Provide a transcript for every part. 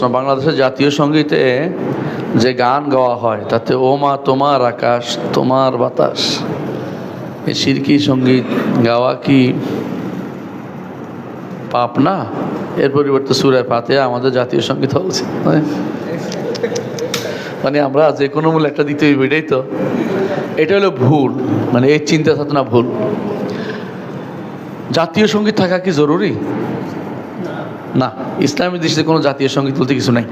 বাংলাদেশের জাতীয় সঙ্গীতে যে গান গাওয়া হয়, তাতে ও মা তোমার আকাশ, তোমার বাতাস এই সিরকি সংগীত গাওয়া কি পাপ না? এর পরিবর্তে সুরায় পাতে আমাদের জাতীয় সংগীত উচিত মানে আমরা যে কোনো মূল একটা দিতে হইব, এটাই তো। এটা হলো ভুল মানে এই চিন্তা চেতনা ভুল। জাতীয় সংগীত থাকা কি জরুরি? না, ইসলামী দৃষ্টিতে কোনো জাতীয় সংগীত বলতে কিছু নাই।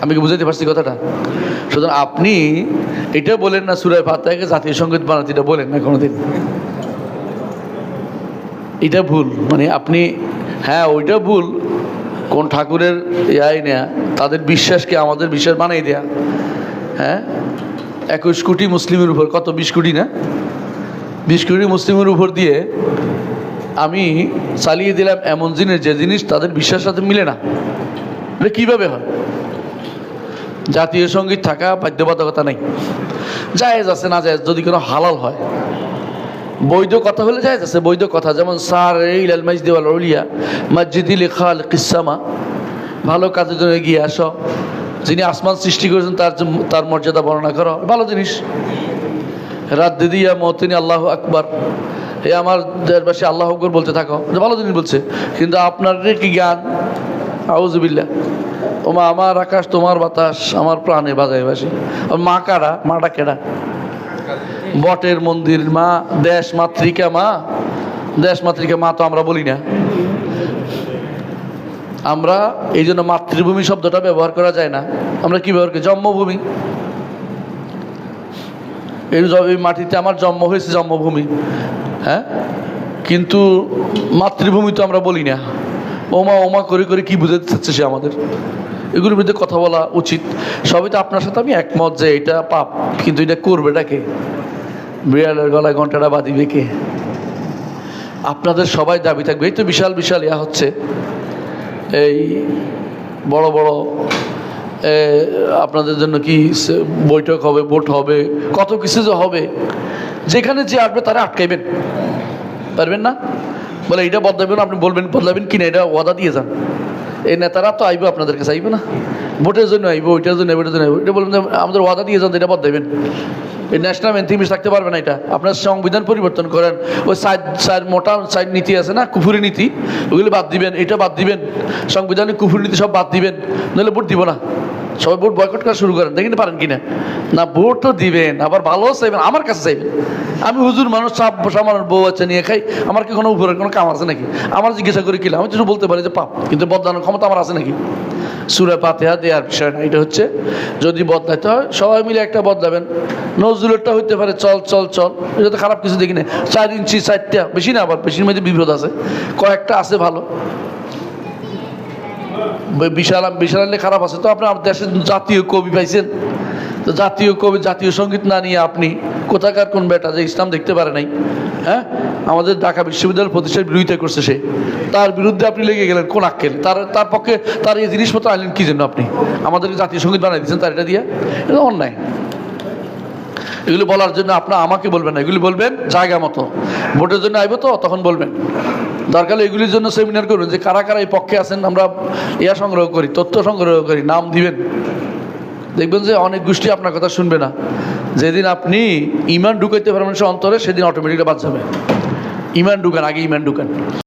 আমি কি বুঝাইতে পারছি কথাটা? সুতরাং আপনি এটা বলেন না সুরায় ফাতাকে জাতীয় সংগীত বানাতে, এটা বলেন না কোনোদিন। এটা ভুল মানে আপনি হ্যাঁ ওইটা ভুল, কোন ঠাকুরের ইয়াই নেয়া, তাদের বিশ্বাসকে আমাদের বিশ্বাস বানাই দেয়া। হ্যাঁ? একুশ কোটি মুসলিমের উপর, কত, বিশ কোটি না? বিশ কোটি মুসলিমের উপর দিয়ে আমি চালিয়ে দিলাম এমন জিনিস, যে জিনিস তাদের বিশ্বাসের সাথে মিলে না। এটা কীভাবে হয়? জাতীয় সংগীত থাকা বাধ্যবাধকতা নেই। জায়েজ আছে, না জায়েজ? যদি কোনো হালাল হয়। বৈধ কথা হলে জায়েজ আছে, বৈধ কথা। যেমন সার ইলাল মাইজ দেওয়াল উলিয়া মসজিদি লেখা আল কিসামা ভালো কাজের জন্য এগিয়ে আসো। যিনি আসমান সৃষ্টি করেছেন, তার তার মর্যাদা বর্ণনা করো। ভালো জিনিস। রাত দিদিয়া মতিনি আল্লাহ আকবার। এ আমার দেশবাসী আল্লাহ আকবর বলতে থাকো। ভালো জিনিস বলছে। কিন্তু আপনার কি জ্ঞান? আউজবিল্লা ওমা, আমার আকাশ, তোমার বাতাস, আমার প্রাণে বাজায় বাসি। মা কারা? মাটা কেডা? বটের মন্দির, মা, দেশ মাতৃকা, মা। দেশ মাতৃকা, মা তো আমরা বলি না। আমরা এই জন্য মাতৃভূমি শব্দটা ব্যবহার করা যায় না। আমরা কি ব্যবহার করি? জন্মভূমি। এই মাটিতে আমার জন্ম হয়েছে জন্মভূমি। হ্যাঁ? কিন্তু মাতৃভূমি তো আমরা বলি না। ওমা ওমা করে করে কি বুঝাতে চাচ্ছে সে আমাদের? এগুলোর মধ্যে কথা বলা উচিত। সবই তো আপনার সাথে আমি একমত যে এটা পাপ, কিন্তু এটা করবে কে? বিড়ালের গলায় ঘন্টাটা বাঁধিবে কে? আপনাদের সবাই দাবি থাকবে। এই তো বিশাল বিশাল ইয়া হচ্ছে। এই বড় বড় আপনাদের জন্য কি বৈঠক হবে, ভোট হবে, কত কিছু যে হবে। যেখানে যে আসবে তারা আটকাইবেন। পারবেন না? বলে এটা বদলাবেন, আপনি বলবেন, বদলাবেন কিনা এটা ওয়াদা দিয়ে যান। এই নেতারা তো আইবো, আপনাদের কাছে আইবে না। ভোটের জন্য আইবো, ওইটার জন্য ওইটার জন্য এটা বলবেন আমাদের ওয়াদা দিয়ে যান, এটা বদলাবেন এই ন্যাশনাল অ্যান্থিমিস থাকতে পারবে না এটা। আপনার সংবিধান পরিবর্তন করেন, ওই সাইড সাইড মোটা, সাইড নীতি আছে না, কুফুরি নীতি, ওগুলি বাদ দিবেন, এটা বাদ দিবেন। সংবিধানে কুফুরি নীতি সব বাদ দিবেন নাহলে ভোট দিব না। সবাই ভোট বয়কট করা শুরু করেন, দেখেন পারেন কিনা? না, ভোট তো দিবেন, আবার ভালো চাইবেন, আমার কাছে চাইবেন। আমি হুজুর মানুষ সব আমার বউ আছে নিয়ে খাই, আমার কি কোনো উপরের কোনো কাম আছে নাকি? আমার জিজ্ঞাসা করে কিলাম আমি শুধু বলতে পারি যে পাপ, কিন্তু বদলানোর ক্ষমতা আমার আছে নাকি? সুরে পাতেহা দেওয়ার বিষয় না এটা হচ্ছে, যদি বদলাইতে হয়, সবাই মিলে একটা বদলাবেন। নজরুলেরটা হইতে পারে, চল চল চল, এটা তো খারাপ কিছু দেখি না। চার ইঞ্চি চারটা, বেশি না, আবার বেশির মধ্যে বিপদ আছে। কয়েকটা আছে ভালো। বিশাল বিশাল আলী খারাপ আছে। তো আপনার দেশের জাতীয় কবি পাইছেন? তো জাতীয় কবি, জাতীয় সংগীত না নিয়ে আপনি কোথাকার কোন বেটা যে ইসলাম দেখতে পারে নাই? হ্যাঁ? আমাদের ঢাকা বিশ্ববিদ্যালয়ের প্রতিষ্ঠার বিরোধিতা করছে সে। তার বিরুদ্ধে আপনি লেগে গেলেন কোন আক্কেল? তার তার পক্ষে তার এই জিনিসপত্র আনলেন কি জন্য আপনি? আমাদের জাতীয় সংগীত বানাই দিচ্ছেন তার এটা দিয়ে? এটা অন্যায়। এগুলি বলার জন্য আপনার আমাকে বলবেন না, এগুলি বলবেন জায়গা মতো। ভোটের জন্য আইব তো, তখন বলবেন। দরকার এগুলির জন্য সেমিনার করবেন যে কারা কারা এই পক্ষে আছেন, আমরা ইয়া সংগ্রহ করি, তথ্য সংগ্রহ করি, নাম দিবেন। দেখবেন যে অনেক গোষ্ঠী আপনার কথা শুনবে না। যেদিন আপনি ইমান ঢুকাইতে পারবেন সে অন্তরে, সেদিন অটোমেটিকটা বাদ যাবে। ইমান ঢুকান, আগে ইমান ঢুকান।